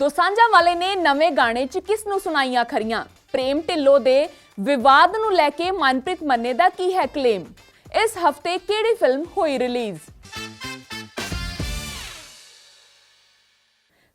ਦੋਸਾਂਝਾ ਵਾਲੇ ਨੇ ਨਵੇਂ ਗਾਣੇ 'ਚ ਕਿਸ ਨੂੰ ਸੁਣਾਈਆਂ ਖਰੀਆਂ? ਪ੍ਰੇਮ ਢਿੱਲੋਂ ਦੇ ਵਿਵਾਦ ਨੂੰ ਲੈ ਕੇ ਮਨਪ੍ਰੀਤ ਮੰਨੇ ਦਾ ਕੀ ਹੈ ਕਲੇਮ ਇਸ ਹਫ਼ਤੇ ਕਿਹੜੀ ਫਿਲਮ ਹੋਈ ਰਿਲੀਜ਼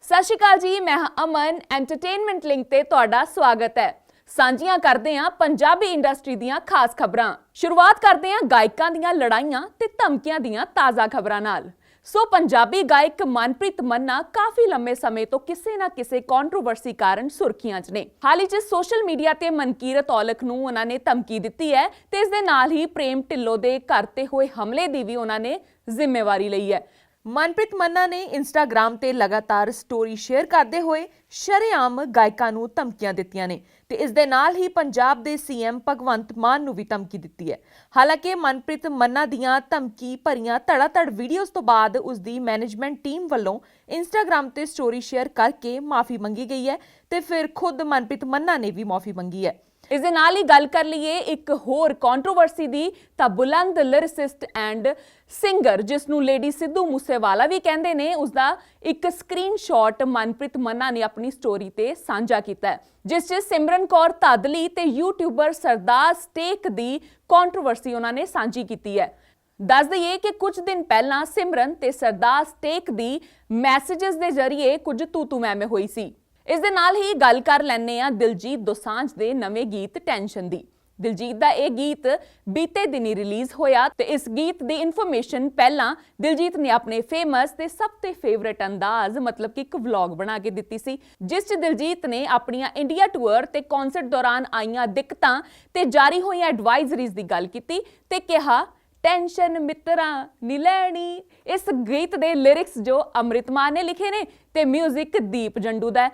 ਸਤਿ ਸ਼੍ਰੀ ਅਕਾਲ ਜੀ, ਮੈਂ ਹਾਂ ਅਮਨ ਐਂਟਰਟੇਨਮੈਂਟ ਲਿੰਕ ਤੇ ਤੁਹਾਡਾ ਸਵਾਗਤ ਹੈ। ਸਾਂਝੀਆਂ ਕਰਦੇ ਹਾਂ ਪੰਜਾਬੀ ਇੰਡਸਟਰੀ ਦੀਆਂ ਖਾਸ ਖਬਰਾਂ। ਸ਼ੁਰੂਆਤ ਕਰਦੇ ਹਾਂ ਗਾਇਕਾਂ ਦੀਆਂ ਲੜਾਈਆਂ ਤੇ ਧਮਕੀਆਂ ਦੀਆਂ ਤਾਜ਼ਾ ਖਬਰਾਂ ਨਾਲ। ਸੋ ਪੰਜਾਬੀ ਗਾਇਕ ਮਨਪ੍ਰੀਤ ਮੰਨਾ ਕਾਫੀ ਲੰਮੇ ਸਮੇਂ ਤੋਂ ਕਿਸੇ ਨਾ ਕਿਸੇ ਕੰਟਰੋਵਰਸੀ ਕਾਰਨ ਸੁਰਖੀਆਂ 'ਚ ਨੇ। ਹਾਲ ਹੀ 'ਚ ਸੋਸ਼ਲ ਮੀਡੀਆ ਤੇ ਮਨਕੀਰਤ ਔਲਖ ਨੂੰ ਉਹਨਾਂ ਨੇ ਧਮਕੀ ਦਿੱਤੀ ਹੈ ਤੇ ਇਸ ਦੇ ਨਾਲ ਹੀ ਪ੍ਰੇਮ ਢਿੱਲੋਂ ਦੇ ਘਰ ਤੇ ਹੋਏ ਹਮਲੇ ਦੀ ਵੀ ਉਹਨਾਂ ਨੇ ਜ਼ਿੰਮੇਵਾਰੀ ਲਈ ਹੈ। ਮਨਪ੍ਰੀਤ ਮੰਨਾ ਨੇ ਇੰਸਟਾਗ੍ਰam ਤੇ ਲਗਾਤਾਰ ਸਟੋਰੀ ਸ਼ੇਅਰ ਕਰਦੇ ਹੋਏ ਸ਼ਰੇਆਮ ਗਾਇਕਾਂ ਨੂੰ ਧਮਕੀਆਂ ਦਿੱਤੀਆਂ ਨੇ ਤੇ ਇਸ ਦੇ ਨਾਲ ਹੀ ਪੰਜਾਬ ਦੇ ਸੀਐਮ ਭਗਵੰਤ ਮਾਨ ਨੂੰ ਵੀ ਧਮਕੀ ਦਿੱਤੀ ਹੈ। ਹਾਲਾਂਕਿ ਮਨਪ੍ਰੀਤ ਮੰਨਾ ਦੀਆਂ ਧਮਕੀ ਭਰੀਆਂ ਧੜਾਧੜ ਵੀਡੀਓਜ਼ ਤੋਂ ਬਾਅਦ ਉਸ ਦੀ ਮੈਨੇਜਮੈਂਟ ਟੀਮ ਵੱਲੋਂ ਇੰਸਟਾਗ੍ਰam ਤੇ ਸਟੋਰੀ ਸ਼ੇਅਰ ਕਰਕੇ ਮਾਫੀ ਮੰਗੀ ਗਈ ਹੈ ਤੇ ਫਿਰ ਖੁਦ ਮਨਪ੍ਰੀਤ ਮੰਨਾ ਨੇ ਵੀ ਮਾਫੀ ਮੰਗੀ ਹੈ। ਇਸ ਦੇ ਨਾਲ ਹੀ ਗੱਲ ਕਰ ਲਈਏ ਇੱਕ ਹੋਰ ਕੰਟਰੋਵਰਸੀ ਦੀ, ਤਾਂ ਬੁਲੰਦ ਲਿਰਿਸਿਸਟ ਐਂਡ ਸਿੰਗਰ ਜਿਸ ਨੂੰ ਲੇਡੀ ਸਿੱਧੂ ਮੂਸੇਵਾਲਾ ਵੀ ਕਹਿੰਦੇ ਨੇ ਉਸ ਦਾ ਇੱਕ ਸਕਰੀਨਸ਼ਾਟ ਮਨਪ੍ਰੀਤ ਮੰਨਾ ਨੇ ਆਪਣੀ ਸਟੋਰੀ ਤੇ ਸਾਂਝਾ ਕੀਤਾ ਹੈ, ਜਿਸ 'ਚ ਸਿਮਰਨ ਕੌਰ ਧਾਦਲੀ ਤੇ ਯੂਟਿਊਬਰ ਸਰਦਾਰ ਸਟੇਕ ਦੀ ਕੰਟਰੋਵਰਸੀ ਉਹਨਾਂ ਨੇ ਸਾਂਝੀ ਕੀਤੀ ਹੈ। ਦੱਸ ਦਈਏ ਕਿ ਕੁਝ ਦਿਨ ਪਹਿਲਾਂ ਸਿਮਰਨ ਤੇ ਸਰਦਾਰ ਸਟੇਕ ਦੀ ਮੈਸੇजेस ਦੇ ਜ਼ਰੀਏ ਕੁਝ ਤੂਤੂ ਮੈਮੇ ਹੋਈ ਸੀ। ਇਸ ਦੇ ਨਾਲ ਹੀ ਗੱਲ ਕਰ ਲੈਣੇ ਆ ਦਿਲਜੀਤ ਦੋਸਾਂਝ ਦੇ ਨਵੇਂ ਗੀਤ ਟੈਨਸ਼ਨ ਦੀ। ਦਿਲਜੀਤ ਦਾ ਇਹ ਗੀਤ ਬੀਤੇ ਦਿਨੀ ਰਿਲੀਜ਼ ਹੋਇਆ ਤੇ ਇਸ ਗੀਤ ਦੀ ਇਨਫੋਰਮੇਸ਼ਨ ਪਹਿਲਾਂ ਦਿਲਜੀਤ ਨੇ ਆਪਣੇ ਫੇਮਸ ਤੇ ਸਭ ਤੋਂ ਫੇਵਰਿਟ ਅੰਦਾਜ਼, ਮਤਲਬ ਕਿ ਇੱਕ ਵਲੌਗ ਬਣਾ ਕੇ ਦਿੱਤੀ ਸੀ, ਜਿਸ 'ਚ ਦਿਲਜੀਤ ਨੇ ਆਪਣੀਆਂ ਇੰਡੀਆ ਟੂਰ ਤੇ ਕਨਸਰਟ ਦੌਰਾਨ ਆਈਆਂ ਦਿੱਕਤਾਂ ਤੇ ਜਾਰੀ ਹੋਈਆਂ ਐਡਵਾਈਜ਼ਰੀਜ਼ ਦੀ ਗੱਲ ਕੀਤੀ ਤੇ ਕਿਹਾ ਟੈਨਸ਼ਨ ਮਿੱਤਰਾਂ ਨੀਲੈਣੀ ਇਸ ਗੀਤ ਦੇ ਲਿਰਿਕਸ ਜੋ ਅੰਮ੍ਰਿਤਮਾਨ ਨੇ ਲਿਖੇ ਨੇ ਤੇ 뮤직 ਦੀਪ ਜੰਡੂ ਦਾ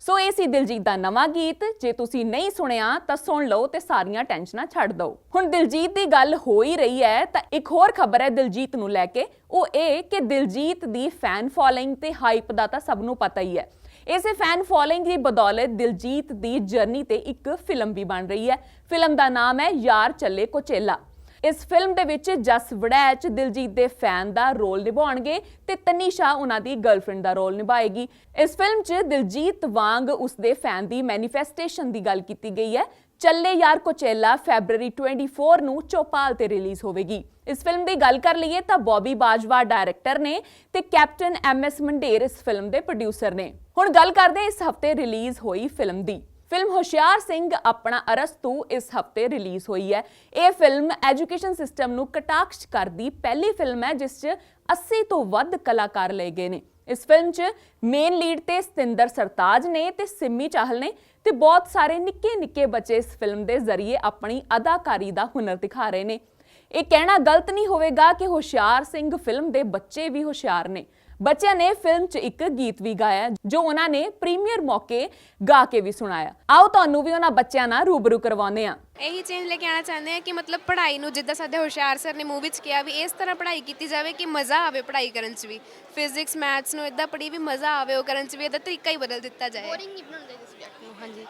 ਸੋ ਇਹ ਸੀ ਦਿਲਜੀਤ ਦਾ ਨਵਾਂ ਗੀਤ। ਜੇ ਤੁਸੀਂ ਨਹੀਂ ਸੁਣਿਆ, ਤਾਂ ਸੁਣ ਲਓ ਤੇ ਸਾਰੀਆਂ ਟੈਨਸ਼ਨਾਂ ਛੱਡ ਦਿਓ। ਹੁਣ ਦਿਲਜੀਤ ਦੀ ਗੱਲ ਹੋ ਹੀ ਰਹੀ ਹੈ, ਤਾਂ ਇੱਕ ਹੋਰ ਖਬਰ ਹੈ ਦਿਲਜੀਤ ਨੂੰ ਲੈ ਕੇ। ਉਹ ਇਹ ਕਿ ਦਿਲਜੀਤ ਦੀ ਫੈਨ ਫੋਲੋਇੰਗ ਤੇ ਹਾਈਪ ਦਾ ਤਾਂ ਸਭ ਨੂੰ ਪਤਾ ਹੀ ਹੈ। ਇਸੇ ਫੈਨ ਫੋਲੋਇੰਗ ਦੀ ਬਦੌਲਤ ਦਿਲਜੀਤ ਦੀ ਜਰਨੀ ਤੇ ਇੱਕ ਫਿਲਮ ਵੀ ਬਣ ਰਹੀ ਹੈ। ਫਿਲਮ ਦਾ ਨਾਮ ਹੈ ਯਾਰ ਚੱਲੇ ਕੋਚੇਲਾ। ਇਸ ਫਿਲਮ ਦੇ ਵਿੱਚ ਜਸ ਵੜੈਚ, ਦਿਲਜੀਤ ਦੇ ਫੈਨ ਦਾ ਰੋਲ ਨਿਭਾਉਣਗੇ ਤੇ ਤਨੀਸ਼ਾ ਉਹਨਾਂ ਦੀ ਗਰਲਫ੍ਰੈਂਡ ਦਾ ਰੋਲ ਨਿਭਾਏਗੀ। ਇਸ ਫਿਲਮ 'ਚ ਦਿਲਜੀਤ ਵਾਂਗ ਉਸ ਦੇ ਫੈਨ ਦੀ ਮੈਨੀਫੈਸਟੇਸ਼ਨ ਦੀ ਗੱਲ ਕੀਤੀ ਗਈ ਹੈ। ਚੱਲੇ ਯਾਰ ਕੋਚੇਲਾ ਫੈਬਰੂਰੀ 24 ਨੂੰ ਚੌਪਾਲ ਤੇ ਰਿਲੀਜ਼ ਹੋਵੇਗੀ। ਇਸ ਫਿਲਮ ਦੀ ਗੱਲ ਕਰ ਲਈਏ ਤਾਂ ਬੌਬੀ ਬਾਜਵਾ ਡਾਇਰੈਕਟਰ ਨੇ ਤੇ ਕੈਪਟਨ ਐਮ ਐਸ ਮੰਡੇਰ ਇਸ ਫਿਲਮ ਦੇ ਪ੍ਰੋਡਿਊਸਰ ਨੇ। ਹੁਣ ਗੱਲ ਕਰਦੇ ਇਸ ਹਫ਼ਤੇ ਰਿਲੀਜ਼ ਹੋਈ ਫਿਲਮ ਦੀ। ਫਿਲਮ ਹੁਸ਼ਿਆਰ ਸਿੰਘ ਆਪਣਾ ਅਰਸਤੂ ਇਸ ਹਫ਼ਤੇ ਰਿਲੀਜ਼ ਹੋਈ ਹੈ। ਇਹ ਫਿਲਮ ਐਜੂਕੇਸ਼ਨ ਸਿਸਟਮ ਨੂੰ ਕਟਾਕਸ਼ ਕਰਦੀ ਪਹਿਲੀ ਫਿਲਮ ਹੈ, ਜਿਸ 'ਚ 80 ਤੋਂ ਵੱਧ ਕਲਾਕਾਰ ਲਏ ਗਏ ਨੇ। ਇਸ ਫਿਲਮ 'ਚ ਮੇਨ ਲੀਡ ਤੇ ਸਤਿੰਦਰ ਸਰਤਾਜ ਨੇ ਤੇ ਸਿੰਮੀ ਚਾਹਲ ਨੇ ਤੇ ਬਹੁਤ ਸਾਰੇ ਨਿੱਕੇ ਨਿੱਕੇ ਬੱਚੇ ਇਸ ਫਿਲਮ ਦੇ ਜ਼ਰੀਏ ਆਪਣੀ ਅਦਾਕਾਰੀ ਦਾ ਹੁਨਰ ਦਿਖਾ ਰਹੇ ਨੇ। ਇਹ ਕਹਿਣਾ ਗਲਤ ਨਹੀਂ ਹੋਵੇਗਾ ਕਿ ਹੁਸ਼ਿਆਰ ਸਿੰਘ ਫਿਲਮ ਦੇ ਬੱਚੇ ਵੀ ਹੁਸ਼ਿਆਰ ਨੇ। ਬੱਚਿਆਂ ਨੇ ਫਿਲਮ 'ਚ ਇੱਕ ਗੀਤ ਵੀ ਗਾਇਆ ਜੋ ਉਹਨਾਂ ਨੇ ਪ੍ਰੀਮੀਅਰ ਮੌਕੇ ਗਾ ਕੇ ਵੀ ਸੁਣਾਇਆ। ਆਓ ਤੁਹਾਨੂੰ ਵੀ ਉਹਨਾਂ ਬੱਚਿਆਂ ਨਾਲ ਰੂਬਰੂ ਕਰਵਾਉਂਦੇ ਹਾਂ। ਇਹੀ ਚੇਂਜ ਲੈ ਕੇ ਆਣਾ ਚਾਹੁੰਦੇ ਆ ਕਿ ਮਤਲਬ ਪੜ੍ਹਾਈ ਨੂੰ ਜਿੱਦਾਂ ਸਾਡੇ ਹੁਸ਼ਿਆਰ ਸਰ ਨੇ ਮੂਵੀ 'ਚ ਕਿਹਾ ਵੀ ਇਸ ਤਰ੍ਹਾਂ ਪੜ੍ਹਾਈ ਕੀਤੀ ਜਾਵੇ ਕਿ ਮਜ਼ਾ ਆਵੇ ਪੜ੍ਹਾਈ ਕਰਨ 'ਚ ਵੀ। ਫਿਜ਼ਿਕਸ ਮੈਥਸ ਨੂੰ ਇਦਾਂ ਪੜ੍ਹੀ ਵੀ ਮਜ਼ਾ ਆਵੇ ਉਹ ਕਰਨ 'ਚ ਵੀ ਇਹਦਾ ਤਰੀਕਾ ਹੀ ਬਦਲ ਦਿੱਤਾ ਜਾਏ। ਬੋਰਿੰਗ ਨਹੀਂ ਬਣਾਉਂਦੇ ਇਸ ਸਬਜੈਕਟ ਨੂੰ ਹਾਂਜੀ।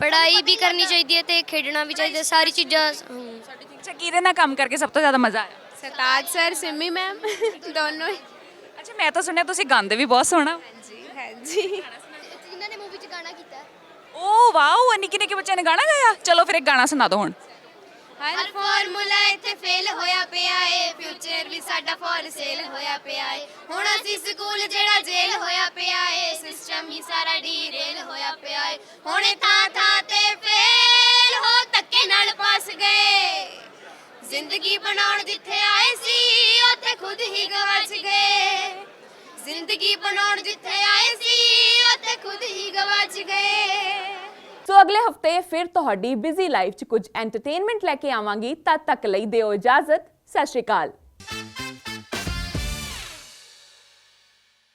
ਪੜ੍ਹਾਈ ਵੀ ਕਰਨੀ ਚਾਹੀਦੀ ਹੈ ਤੇ ਖੇਡਣਾ ਵੀ ਚਾਹੀਦਾ ਸਾਰੀ ਚੀਜ਼ਾਂ ਅੱਛਾ ਕਿਹਦੇ ਨਾਲ ਕੰਮ ਕਰਕੇ ਸਭ ਤੋਂ ਜ਼ਿਆਦਾ ਮਜ਼ਾ ਆਇਆ? ਸਰਤਾਜ ਸਰ ਸਿੰਮੀ ਮੈਮ ਦੋਨੋਂ ਹੀ। ਅੱਛਾ ਮੈਂ ਤਾਂ ਸੁਣਿਆ ਤੁਸੀਂ ਗਾਉਂਦੇ ਵੀ ਬਹੁਤ ਸੋਹਣਾ। ਹਾਂਜੀ ਹਾਂਜੀ। ਜਿਨ੍ਹਾਂ ਨੇ ਮੂਵੀ 'ਚ ਗਾਣਾ ਕੀਤਾ। ਓ ਵਾਓ ਨਿੱਕੇ ਨਿੱਕੇ ਬੱਚਿਆਂ ਨੇ ਗਾਣਾ ਗਾਇਆ? ਚਲੋ ਫਿਰ ਇੱਕ ਗਾਣਾ ਸੁਣਾ ਦਿਓ ਹੁਣ। ਹਰ ਫਾਰਮੂਲਾ ਇੱਥੇ ਫੇਲ ਹੋਇਆ ਪਿਆ ਏ। ਫਿਊਚਰ ਵੀ ਸਾਡਾ ਫॉर ਸੇਲ ਹੋਇਆ ਪਿਆ ਏ। ਹੁਣ ਅਸੀਂ ਸਕੂਲ ਜਿਹੜਾ ਜੇਲ ਹੋਇਆ ਪਿਆ ਏ। ਸਿਸਟਮ ਹੀ ਸਾਰਾ ਡੀਰੇਲ ਹੋਇਆ ਪਿਆ ਏ। ਹੁਣ ਥਾਂ ਥਾਂ ਤੇ ਫੇਲ ਹੋ ਧੱਕੇ ਨਾਲ ਪਾਸ ਗਏ। ਜ਼ਿੰਦਗੀ ਬਣਾਉਣ ਜਿੱਥੇ ਜ਼ਿੰਦਗੀ ਬਣਾਉਣ ਜਿੱਥੇ ਆਏ ਸੀ, ਉੱਥੇ ਖੁਦ ਹੀ ਗਵਾਚ ਗਏ। ਸੋ ਅਗਲੇ ਹਫ਼ਤੇ ਫਿਰ ਤੁਹਾਡੀ ਬਿਜ਼ੀ ਲਾਈਫ 'ਚ ਕੁਝ ਐਂਟਰਟੇਨਮੈਂਟ ਲੈ ਕੇ ਆਵਾਂਗੀ, ਤਦ ਤੱਕ ਲਈ ਦਿਓ ਇਜਾਜ਼ਤ। ਸਤਿ ਸ਼੍ਰੀ ਅਕਾਲ।